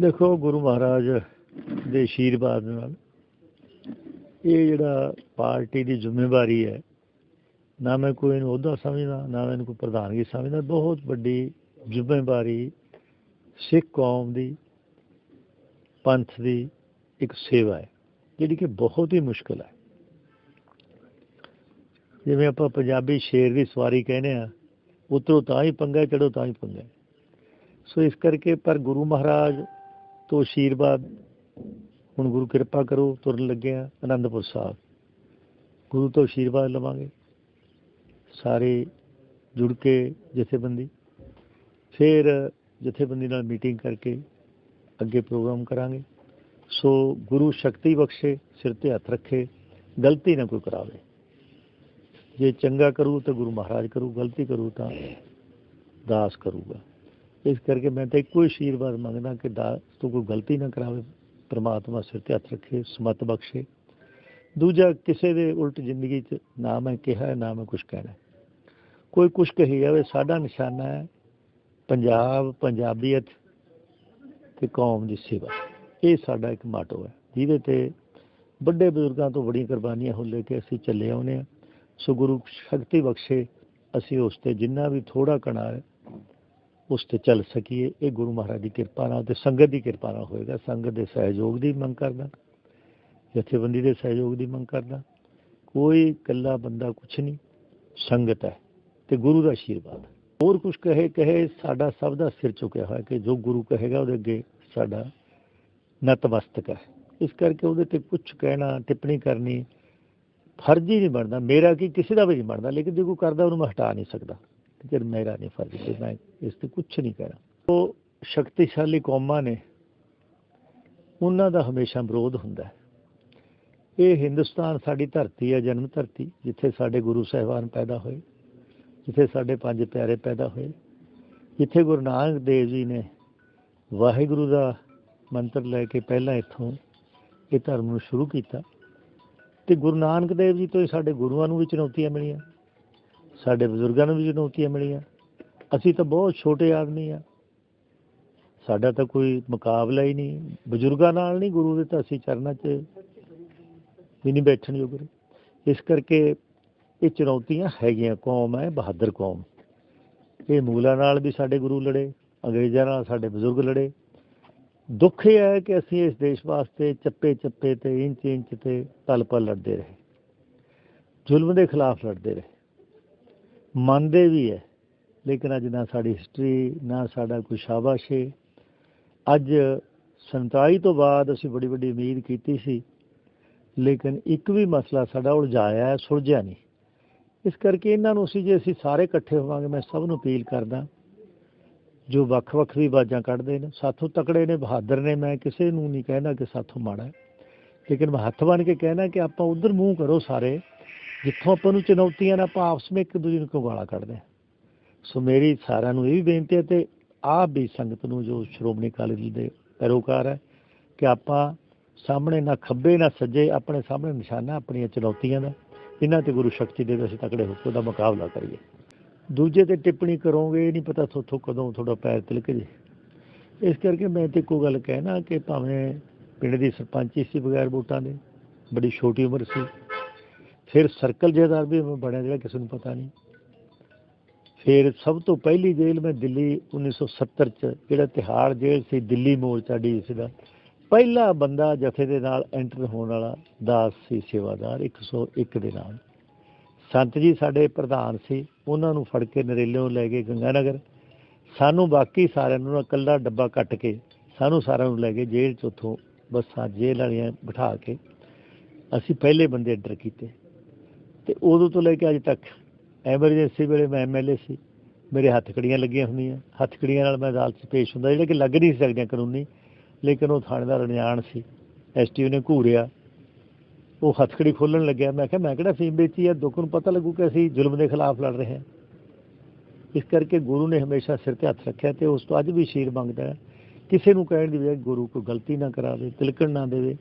ਦੇਖੋ ਗੁਰੂ ਮਹਾਰਾਜ ਦੇ ਆਸ਼ੀਰਵਾਦ ਨਾਲ ਇਹ ਜਿਹੜਾ ਪਾਰਟੀ ਦੀ ਜ਼ਿੰਮੇਵਾਰੀ ਹੈ, ਨਾ ਮੈਂ ਕੋਈ ਇਹਨੂੰ ਅਹੁਦਾ ਸਮਝਦਾ, ਨਾ ਮੈਂ ਇਹਨੂੰ ਕੋਈ ਪ੍ਰਧਾਨਗੀ ਸਮਝਦਾ, ਬਹੁਤ ਵੱਡੀ ਜ਼ਿੰਮੇਵਾਰੀ ਸਿੱਖ ਕੌਮ ਦੀ, ਪੰਥ ਦੀ ਇੱਕ ਸੇਵਾ ਹੈ, ਜਿਹੜੀ ਕਿ ਬਹੁਤ ਹੀ ਮੁਸ਼ਕਲ ਹੈ। ਜਿਵੇਂ ਆਪਾਂ ਪੰਜਾਬੀ ਸ਼ੇਰ ਦੀ ਸਵਾਰੀ ਕਹਿੰਦੇ ਆ ਉਤਰੋ ਤਾਂ ਹੀ ਪੰਗਾ ਚੜੋ ਤਾਂ ਹੀ ਪੰਗਾ। ਸੋ ਇਸ ਕਰਕੇ ਪਰ ਗੁਰੂ ਮਹਾਰਾਜ ਤੋਂ ਆਸ਼ੀਰਵਾਦ ਹੁਣ ਗੁਰੂ ਕਿਰਪਾ ਕਰੋ, ਤੁਰਨ ਲੱਗੇ ਆ ਆਨੰਦਪੁਰ ਸਾਹਿਬ। ਗੁਰੂ ਤੋਂ ਆਸ਼ੀਰਵਾਦ ਲਵਾਂਗੇ। ਸਾਰੇ ਜੁੜ ਕੇ ਜਥੇਬੰਦੀ, ਫਿਰ ਜਥੇਬੰਦੀ ਨਾਲ ਮੀਟਿੰਗ ਕਰਕੇ ਅੱਗੇ ਪ੍ਰੋਗਰਾਮ ਕਰਾਂਗੇ। ਸੋ ਗੁਰੂ ਸ਼ਕਤੀ ਬਖਸ਼ੇ, ਸਿਰ ਤੇ ਹੱਥ ਰੱਖੇ, ਗਲਤੀ ਨਾ ਕੋਈ ਕਰਾਵੇ। ਜੇ ਚੰਗਾ ਕਰੂ ਤਾਂ ਗੁਰੂ ਮਹਾਰਾਜ ਕਰੂ, ਗਲਤੀ ਕਰੂ ਤਾਂ ਦਾਸ ਕਰੂਗਾ। ਇਸ ਕਰਕੇ ਮੈਂ ਤਾਂ ਇੱਕੋ ਹੀ ਆਸ਼ੀਰਵਾਦ ਮੰਗਦਾ ਕਿ ਦਾਸ ਤੋਂ ਕੋਈ ਗਲਤੀ ਨਾ ਕਰਾਵੇ, ਪ੍ਰਮਾਤਮਾ ਸਿਰ ਤੇ ਹੱਥ ਰੱਖੇ, ਸਮਤ ਬਖਸ਼ੇ। ਦੂਜਾ, ਕਿਸੇ ਦੇ ਉਲਟ ਜ਼ਿੰਦਗੀ 'ਚ ਨਾ ਮੈਂ ਕਿਹਾ, ਨਾ ਮੈਂ ਕੁਝ ਕਹਿਣਾ। ਕੋਈ ਕੁਝ ਕਹੀ ਜਾਵੇ, ਸਾਡਾ ਨਿਸ਼ਾਨਾ ਹੈ ਪੰਜਾਬ, ਪੰਜਾਬੀਅਤ ਤੇ ਕੌਮ ਦੀ ਸੇਵਾ। ਇਹ ਸਾਡਾ ਇੱਕ ਮਾਟੋ ਹੈ, ਜਿਹਦੇ ਤੇ ਵੱਡੇ ਬਜ਼ੁਰਗਾਂ ਤੋਂ ਬੜੀਆਂ ਕੁਰਬਾਨੀਆਂ ਹੋ ਲੈ ਕੇ ਅਸੀਂ ਚੱਲੇ ਆਉਨੇ ਆ ਸੋ ਗੁਰੂ ਸ਼ਕਤੀ ਬਖਸ਼ੇ, ਅਸੀਂ ਉਸ ਤੇ ਜਿੰਨਾ ਵੀ ਥੋੜਾ ਕਣਾ ਹੈ ਉਸ ਤੇ ਚੱਲ ਸਕੀਏ। ਇਹ ਗੁਰੂ ਮਹਾਰਾਜ ਦੀ ਕਿਰਪਾ ਨਾਲ ਤੇ ਸੰਗਤ ਦੀ ਕਿਰਪਾ ਨਾਲ ਹੋਏਗਾ। ਸੰਗਤ ਦੇ ਸਹਿਯੋਗ ਦੀ ਮੰਗ ਕਰਦਾ। ਜਥੇਬੰਦੀ ਦੇ ਸਹਿਯੋਗ ਦੀ ਮੰਗ ਕਰਦਾ। ਕੋਈ ਇਕੱਲਾ ਬੰਦਾ ਕੁਛ ਨਹੀਂ। ਸੰਗਤ ਹੈ ਤੇ ਗੁਰੂ ਦਾ ਆਸ਼ੀਰਵਾਦ ਹੋਰ ਕੁਝ ਕਹੇ ਕਹੇ ਸਾਡਾ ਸਭ ਦਾ ਸਿਰ ਝੁਕਿਆ ਹੋਇਆ ਕਿ ਜੋ ਗੁਰੂ ਕਹੇਗਾ ਉਹਦੇ ਅੱਗੇ ਸਾਡਾ ਨਤਮਸਤਕ ਹੈ। ਇਸ ਕਰਕੇ ਉਹਦੇ ਤੇ ਕੁਝ ਕਹਿਣਾ, ਟਿੱਪਣੀ ਕਰਨੀ ਫਰਜ਼ ਹੀ ਨਹੀਂ ਬਣਦਾ। ਮੇਰਾ ਕੀ, ਕਿਸੇ ਦਾ ਵੀ ਨਹੀਂ ਬਣਦਾ। ਲੇਕਿਨ ਜੇ ਕੋਈ ਕਰਦਾ, ਉਹਨੂੰ ਮੈਂ ਹਟਾ ਨਹੀਂ ਸਕਦਾ। ਕਿ ਮੇਰਾ ਨਹੀਂ ਫਰਜ਼ ਕਿ ਮੈਂ ਇਸ ਤੇ ਕੁਝ ਨਹੀਂ ਕਹਿਣਾ ਉਹ ਸ਼ਕਤੀਸ਼ਾਲੀ ਕੌਮਾਂ ਨੇ, ਉਹਨਾਂ ਦਾ ਹਮੇਸ਼ਾ ਵਿਰੋਧ ਹੁੰਦਾ ਹੈ। ਇਹ ਹਿੰਦੁਸਤਾਨ ਸਾਡੀ ਧਰਤੀ ਹੈ, ਜਨਮ ਧਰਤੀ, ਜਿੱਥੇ ਸਾਡੇ ਗੁਰੂ ਸਾਹਿਬਾਨ ਪੈਦਾ ਹੋਏ, ਜਿੱਥੇ ਸਾਡੇ ਪੰਜ ਪਿਆਰੇ ਪੈਦਾ ਹੋਏ, ਜਿੱਥੇ ਗੁਰੂ ਨਾਨਕ ਦੇਵ ਜੀ ਨੇ ਵਾਹਿਗੁਰੂ ਦਾ ਮੰਤਰ ਲੈ ਕੇ ਪਹਿਲਾਂ ਇੱਥੋਂ ਇਹ ਧਰਮ ਨੂੰ ਸ਼ੁਰੂ ਕੀਤਾ। ਤੇ ਗੁਰੂ ਨਾਨਕ ਦੇਵ ਜੀ ਤੋਂ ਹੀ ਸਾਡੇ ਗੁਰੂਆਂ ਨੂੰ ਵੀ ਚੁਣੌਤੀਆਂ ਮਿਲੀਆਂ। ਸਾਡੇ ਬਜ਼ੁਰਗਾਂ ਨੂੰ ਵੀ ਚੁਣੌਤੀਆਂ ਮਿਲੀਆਂ। ਅਸੀਂ ਤਾਂ ਬਹੁਤ ਛੋਟੇ ਆਦਮੀ ਆ। ਸਾਡਾ ਤਾਂ ਕੋਈ ਮੁਕਾਬਲਾ ਹੀ ਨਹੀਂ। ਬਜ਼ੁਰਗਾਂ ਨਾਲ ਨਹੀਂ, ਗੁਰੂ ਦੇ ਤਾਂ ਅਸੀਂ ਚਰਨਾਂ 'ਚ ਵੀ ਨਹੀਂ ਬੈਠਣ ਜੋਗੇ ਇਸ ਕਰਕੇ ਇਹ ਚੁਣੌਤੀਆਂ ਹੈਗੀਆਂ, ਕੌਮ ਹੈ, ਬਹਾਦਰ ਕੌਮ। ਇਹ ਮੂਲਾ ਨਾਲ ਵੀ ਸਾਡੇ ਗੁਰੂ ਲੜੇ, ਅੰਗਰੇਜ਼ਾਂ ਨਾਲ ਸਾਡੇ ਬਜ਼ੁਰਗ ਲੜੇ। ਦੁੱਖ ਇਹ ਹੈ ਕਿ ਅਸੀਂ ਇਸ ਦੇਸ਼ ਵਾਸਤੇ ਚੱਪੇ ਚੱਪੇ ਤੇ ਇੰਚ ਇੰਚ ਤੇ ਤਲ ਪਲ ਲੜਦੇ ਰਹੇ। ਜ਼ੁਲਮ ਦੇ ਖਿਲਾਫ ਲੜਦੇ ਰਹੇ। ਮੰਨਦੇ ਵੀ ਹੈ ਲੇਕਿਨ ਅੱਜ ਨਾ ਸਾਡੀ ਹਿਸਟਰੀ ਨਾ ਸਾਡਾ ਕੋਈ ਸ਼ਾਬਾਸ਼ ਹੈ ਅੱਜ 47 ਤੋਂ ਬਾਅਦ ਅਸੀਂ ਬੜੀ ਵੱਡੀ ਉਮੀਦ ਕੀਤੀ ਸੀ, ਲੇਕਿਨ ਇੱਕ ਵੀ ਮਸਲਾ ਸਾਡਾ ਉਲਝਾਇਆ ਹੈ ਸੁਲਝਿਆ ਨਹੀਂ। ਇਸ ਕਰਕੇ ਇਹਨਾਂ ਨੂੰ ਅਸੀਂ ਜੇ ਅਸੀਂ ਸਾਰੇ ਇਕੱਠੇ ਹੋਵਾਂਗੇ, ਮੈਂ ਸਭ ਨੂੰ ਅਪੀਲ ਕਰਦਾ, ਜੋ ਵੱਖ-ਵੱਖ ਵੀ ਬਾਜਾਂ ਕੱਢਦੇ ਨੇ, ਸਾਥੋਂ ਤਕੜੇ ਨੇ, ਬਹਾਦਰ ਨੇ, ਮੈਂ ਕਿਸੇ ਨੂੰ ਨਹੀਂ ਕਹਿਣਾ ਕਿ ਸਾਥੋਂ ਮਾੜਾ ਹੈ ਲੇਕਿਨ ਮੈਂ ਹੱਥ ਬਣ ਕੇ ਕਹਿਣਾ ਕਿ ਆਪਾਂ ਉਧਰ ਮੂੰਹ ਕਰੋ ਸਾਰੇ ਜਿੱਥੋਂ ਆਪਾਂ ਨੂੰ ਚੁਣੌਤੀਆਂ ਨਾਲ ਆਪਾਂ ਆਪਸ ਵਿੱਚ ਇੱਕ ਦੂਜੇ ਨੂੰ ਕਿਉਂ ਗਾਲਾਂ ਕੱਢਦੇ ਹਾਂ। ਸੋ ਮੇਰੀ ਸਾਰਿਆਂ ਨੂੰ ਇਹ ਵੀ ਬੇਨਤੀ ਹੈ ਤੇ ਆਪ ਵੀ ਸੰਗਤ ਨੂੰ ਜੋ ਸ਼੍ਰੋਮਣੀ ਅਕਾਲੀ ਦਲ ਦੇ ਪੈਰੋਕਾਰ ਹੈ, ਕਿ ਆਪਾਂ ਸਾਹਮਣੇ ਨਾ ਖੱਬੇ, ਨਾ ਸੱਜੇ, ਆਪਣੇ ਸਾਹਮਣੇ ਨਿਸ਼ਾਨਾ, ਆਪਣੀਆਂ ਚੁਣੌਤੀਆਂ ਦਾ, ਇਹਨਾਂ ਤੇ ਗੁਰੂ ਸ਼ਕਤੀ ਦੇ ਅਸੀਂ ਤਕੜੇ ਹੋ ਕੇ ਉਹਦਾ ਮੁਕਾਬਲਾ ਕਰੀਏ। ਦੂਜੇ ਤੇ ਟਿੱਪਣੀ ਕਰੋਗੇ, ਇਹ ਨਹੀਂ ਪਤਾ ਥੋਥੋਂ ਕਦੋਂ ਤੁਹਾਡਾ ਪੈਰ ਤਿਲਕ ਜੇ। ਇਸ ਕਰਕੇ ਮੈਂ ਤੇ ਇੱਕੋ ਗੱਲ ਕਹਿਣਾ ਕਿ ਭਾਵੇਂ ਪਿੰਡ ਦੀ ਸਰਪੰਚੀ ਸੀ ਬਗੈਰ ਵੋਟਾਂ ਦੇ, ਬੜੀ ਛੋਟੀ ਉਮਰ ਸੀ ਫਿਰ ਸਰਕਲ ਜੇਦਾਰ ਵੀ ਮੈਂ ਬਣਿਆ ਜਿਹੜਾ ਕਿਸੇ ਨੂੰ ਪਤਾ ਨਹੀਂ। ਫਿਰ ਸਭ ਤੋਂ ਪਹਿਲੀ ਜੇਲ੍ਹ ਮੈਂ ਦਿੱਲੀ 1970 ਚ, ਜਿਹੜਾ ਤਿਹਾੜ ਜੇਲ੍ਹ ਸੀ, ਦਿੱਲੀ ਮੋਰਚਾ ਡੀਸੀ ਦਾ। ਪਹਿਲਾ ਬੰਦਾ ਜਥੇ ਦੇ ਨਾਲ ਐਂਟਰ ਹੋਣ ਵਾਲਾ ਦਾਸ ਸੀ, ਸੇਵਾਦਾਰ 101 ਦੇ ਨਾਲ ਸੰਤ ਜੀ ਸਾਡੇ ਪ੍ਰਧਾਨ ਸੀ, ਉਹਨਾਂ ਨੂੰ ਫੜ ਕੇ ਨਰੇਲਿਓਂ ਲੈ ਗਏ ਗੰਗਾਨਗਰ। ਸਾਨੂੰ ਬਾਕੀ ਸਾਰਿਆਂ ਨੂੰ ਇਕੱਲਾ ਡੱਬਾ ਕੱਟ ਕੇ ਸਾਨੂੰ ਸਾਰਿਆਂ ਨੂੰ ਲੈ ਕੇ ਜੇਲ੍ਹ ਚ ਉੱਥੋਂ ਬੱਸਾਂ ਜੇਲ੍ਹ ਵਾਲੀਆਂ ਬਿਠਾ ਕੇ। ਅਸੀਂ ਪਹਿਲੇ ਬੰਦੇ ਐਂਟਰ ਕੀਤੇ। ਤੇ ਉਦੋਂ ਤੋਂ ਲੈ ਕੇ ਅੱਜ ਤੱਕ ਐਮਰਜੈਂਸੀ ਵੇਲੇ ਮੈਂ ਐਮਐਲਏ ਸੀ, ਮੇਰੇ ਹੱਥ ਕੜੀਆਂ ਲੱਗੀਆਂ ਹੁੰਦੀਆਂ। ਹੱਥ ਕੜੀਆਂ ਨਾਲ ਮੈਂ ਅਦਾਲਤ 'ਚ ਪੇਸ਼ ਹੁੰਦਾ, ਜਿਹੜੇ ਕਿ ਲੱਗ ਨਹੀਂ ਸਕਦੀਆਂ ਕਾਨੂੰਨੀ, ਲੇਕਿਨ ਉਹ ਥਾਣੇਦਾਰ ਅਣਜਾਣ ਸੀ। ਐਸਟੀਓ ਨੇ ਘੂਰਿਆ। ਉਹ ਹੱਥਕੜੀ ਖੋਲਣ ਲੱਗਿਆ। ਮੈਂ ਕਿਹਾ, ਮੈਂ ਕਿਹੜਾ ਫੀਮ ਵੇਚੀ ਹੈ ਦੁੱਖ ਨੂੰ ਪਤਾ ਲੱਗੂ ਕਿ ਅਸੀਂ ਜ਼ੁਲਮ ਦੇ ਖਿਲਾਫ ਲੜ ਰਹੇ ਹਾਂ। ਇਸ ਕਰਕੇ ਗੁਰੂ ਨੇ ਹਮੇਸ਼ਾ ਸਿਰ ਤੇ ਹੱਥ ਰੱਖਿਆ ਤੇ ਉਸ ਤੋਂ ਅੱਜ ਵੀ ਸ਼ੀਰ ਮੰਗਦਾ ਹੈ। ਕਿਸੇ ਨੂੰ ਕਹਿਣ ਦੀ ਬਜਾਏ ਗੁਰੂ ਕੋਈ ਗਲਤੀ ਨਾ ਕਰਾਵੇ, ਤਿਲਕਣ ਨਾ ਦੇਵੇ।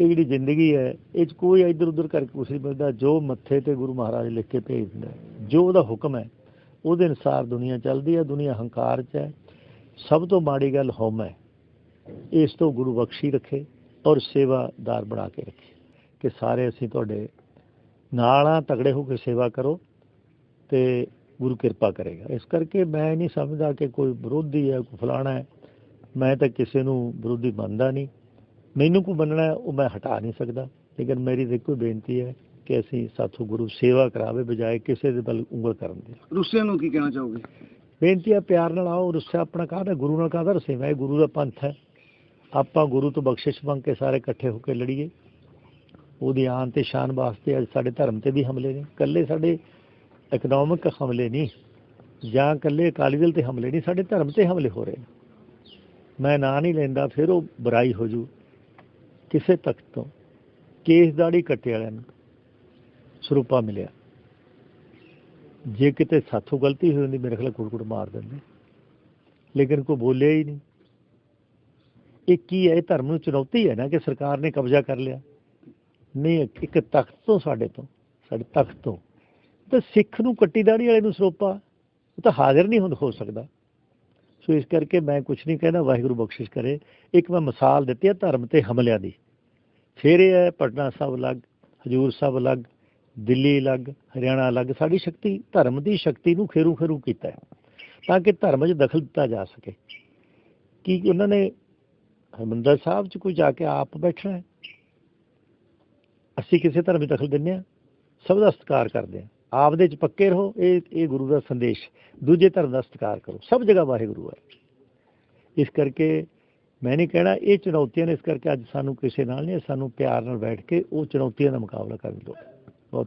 ਇਹ ਜਿਹੜੀ ਜ਼ਿੰਦਗੀ ਹੈ, ਇਹ 'ਚ ਕੋਈ ਇੱਧਰ ਉੱਧਰ ਕਰਕੇ ਕੁਛ ਨਹੀਂ ਮਿਲਦਾ, ਜੋ ਮੱਥੇ ਤੇ ਗੁਰੂ ਮਹਾਰਾਜ ਲਿਖ ਕੇ ਭੇਜ ਦਿੰਦਾ ਜੋ ਉਹਦਾ ਹੁਕਮ ਹੈ, ਉਹਦੇ ਅਨੁਸਾਰ ਦੁਨੀਆ ਚੱਲਦੀ ਹੈ, ਦੁਨੀਆ ਹੰਕਾਰ 'ਚ ਹੈ। ਸਭ ਤੋਂ ਮਾੜੀ ਗੱਲ ਹਉਮੈ ਹੈ। ਇਸ ਤੋਂ ਗੁਰੂ ਬਖਸ਼ੀ ਰੱਖੇ ਔਰ ਸੇਵਾਦਾਰ ਬਣਾ ਕੇ ਰੱਖੇ ਕਿ ਸਾਰੇ ਅਸੀਂ ਤੁਹਾਡੇ ਨਾਲ ਆ ਤਗੜੇ ਹੋ ਕੇ ਸੇਵਾ ਕਰੋ ਤੇ ਗੁਰੂ ਕਿਰਪਾ ਕਰੇਗਾ। ਇਸ ਕਰਕੇ ਮੈਂ ਨਹੀਂ ਸਮਝਦਾ ਕਿ ਕੋਈ ਵਿਰੋਧੀ ਹੈ, ਕੋਈ ਫਲਾਣਾ ਹੈ। ਮੈਂ ਤਾਂ ਕਿਸੇ ਨੂੰ ਵਿਰੋਧੀ ਮੰਨਦਾ ਨਹੀਂ। ਮੈਨੂੰ ਕੋਈ ਮੰਨਣਾ ਹੈ, ਉਹ ਮੈਂ ਹਟਾ ਨਹੀਂ ਸਕਦਾ। ਲੇਕਿਨ ਮੇਰੀ ਤਾਂ ਇੱਕੋ ਬੇਨਤੀ ਹੈ ਕਿ ਅਸੀਂ ਸਾਥੋਂ ਗੁਰੂ ਸੇਵਾ ਕਰਾਵੇ ਬਜਾਏ ਕਿਸੇ ਦੇ ਵੱਲ ਉਂਗਲ ਕਰਨ ਦੀ। ਰੁੱਸਿਆਂ ਨੂੰ ਕੀ ਕਹਿਣਾ ਚਾਹੋਗੇ? ਬੇਨਤੀ ਹੈ ਪਿਆਰ ਨਾਲ ਆਓ ਰੁੱਸਿਆ ਆਪਣਾ ਕਾਹਦਾ ਗੁਰੂ ਨਾਲ ਕਾਹਦਾ ਰਸੇਵਾ ਹੈ ਗੁਰੂ ਦਾ ਪੰਥ ਹੈ। ਆਪਾਂ ਗੁਰੂ ਤੋਂ ਬਖਸ਼ਿਸ਼ ਮੰਗ ਕੇ ਸਾਰੇ ਇਕੱਠੇ ਹੋ ਕੇ ਲੜੀਏ। ਉਹਦੀ ਆਨ ਤੇ ਸ਼ਾਨ ਵਾਸਤੇ ਅੱਜ ਸਾਡੇ ਧਰਮ ਤੇ ਵੀ ਹਮਲੇ ਨੇ। ਕੱਲੇ ਸਾਡੇ ਇਕਨੋਮਿਕ ਹਮਲੇ ਨਹੀਂ ਜਾਂ ਕੱਲੇ ਅਕਾਲੀ ਦਲ ਤੇ ਹਮਲੇ ਨਹੀਂ ਸਾਡੇ ਧਰਮ ਤੇ ਹਮਲੇ ਹੋ ਰਹੇ ਨੇ। ਮੈਂ ਨਾਂ ਨਹੀਂ ਲੈਂਦਾ ਫਿਰ ਉਹ ਬੁਰਾਈ ਹੋ ਜੂ। ਕਿਸੇ ਤਖ਼ਤ ਤੋਂ ਕੇਸ ਦਾੜੀ ਕੱਟੇ ਵਾਲਿਆਂ ਨੂੰ ਸਰੂਪਾ ਮਿਲਿਆ। ਜੇ ਕਿਤੇ ਸਾਥੋਂ ਗਲਤੀ ਹੋਈ ਹੁੰਦੀ ਮੇਰੇ ਖਿਆਲ ਕੁੜਕੁੜ ਮਾਰ ਦਿੰਦੇ। ਲੇਕਿਨ ਕੋਈ ਬੋਲਿਆ ਹੀ ਨਹੀਂ। ਇਹ ਕੀ ਹੈ? ਇਹ ਧਰਮ ਨੂੰ ਚੁਣੌਤੀ ਹੈ ਨਾ ਕਿ ਸਰਕਾਰ ਨੇ ਕਬਜ਼ਾ ਕਰ ਲਿਆ। ਨਹੀਂ, ਇੱਕ- ਤਖਤ ਤੋਂ ਸਾਡੇ ਤੋਂ, ਸਾਡੇ ਤਖਤ ਤੋਂ। ਤਾਂ ਸਿੱਖ ਨੂੰ ਕੱਟੀ ਦਾੜੀ ਵਾਲੇ ਨੂੰ ਸਰੋਪਾ, ਉਹ ਤਾਂ ਹਾਜ਼ਰ ਨਹੀਂ ਹੁੰਦਾ ਹੋ ਸਕਦਾ। ਸੋ ਇਸ ਕਰਕੇ ਮੈਂ ਕੁਝ ਨਹੀਂ ਕਹਿਣਾ, ਵਾਹਿਗੁਰੂ ਬਖਸ਼ਿਸ਼ ਕਰੇ। ਇੱਕ ਮੈਂ ਮਿਸਾਲ ਦਿੱਤੀ ਹੈ ਧਰਮ ਤੇ ਹਮਲਿਆਂ ਦੀ। ਫਿਰ ਇਹ ਹੈ, ਪਟਨਾ ਸਾਹਿਬ ਅਲੱਗ, ਹਜੂਰ ਸਾਹਿਬ ਅਲੱਗ, ਦਿੱਲੀ ਅਲੱਗ, ਹਰਿਆਣਾ ਅਲੱਗ। ਸਾਡੀ ਸ਼ਕਤੀ, ਧਰਮ ਦੀ ਸ਼ਕਤੀ ਨੂੰ ਖੇਰੂ ਖੇਰੂ ਕੀਤਾ ਹੈ, ਤਾਂ ਕਿ ਧਰਮ 'ਚ ਦਖਲ ਦਿੱਤਾ ਜਾ ਸਕੇ। ਕੀ ਉਹਨਾਂ ਨੇ ਹਰਿਮੰਦਰ ਸਾਹਿਬ 'ਚ ਕੋਈ ਜਾ ਕੇ ਆਪ ਬੈਠਣਾ ਹੈ? ਅਸੀਂ ਕਿਸੇ ਧਰਮ 'ਚ ਦਖਲ ਦਿੰਦੇ ਹਾਂ, ਸਭ ਦਾ ਸਤਿਕਾਰ ਕਰਦੇ ਹਾਂ। ਆਪ ਦੇ 'ਚ ਪੱਕੇ ਰਹੋ, ਇਹ ਇਹ ਗੁਰੂ ਦਾ ਸੰਦੇਸ਼। ਦੂਜੇ ਧਰਮ ਦਾ ਸਤਿਕਾਰ ਕਰੋ। ਸਭ ਜਗ੍ਹਾ ਵਾਹਿਗੁਰੂ ਹੈ। ਇਸ ਕਰਕੇ ਮੈਂ ਨਹੀਂ ਕਹਿਣਾ ਇਹ ਚੁਣੌਤੀਆਂ ਨੇ, ਇਸ ਕਰਕੇ ਅੱਜ ਸਾਨੂੰ ਕਿਸੇ ਨਾਲ ਨਹੀਂ ਸਾਨੂੰ ਪਿਆਰ ਨਾਲ ਬੈਠ ਕੇ ਉਹ ਚੁਣੌਤੀਆਂ ਦਾ ਮੁਕਾਬਲਾ ਕਰਨ ਦਿਓ ਬਹੁਤ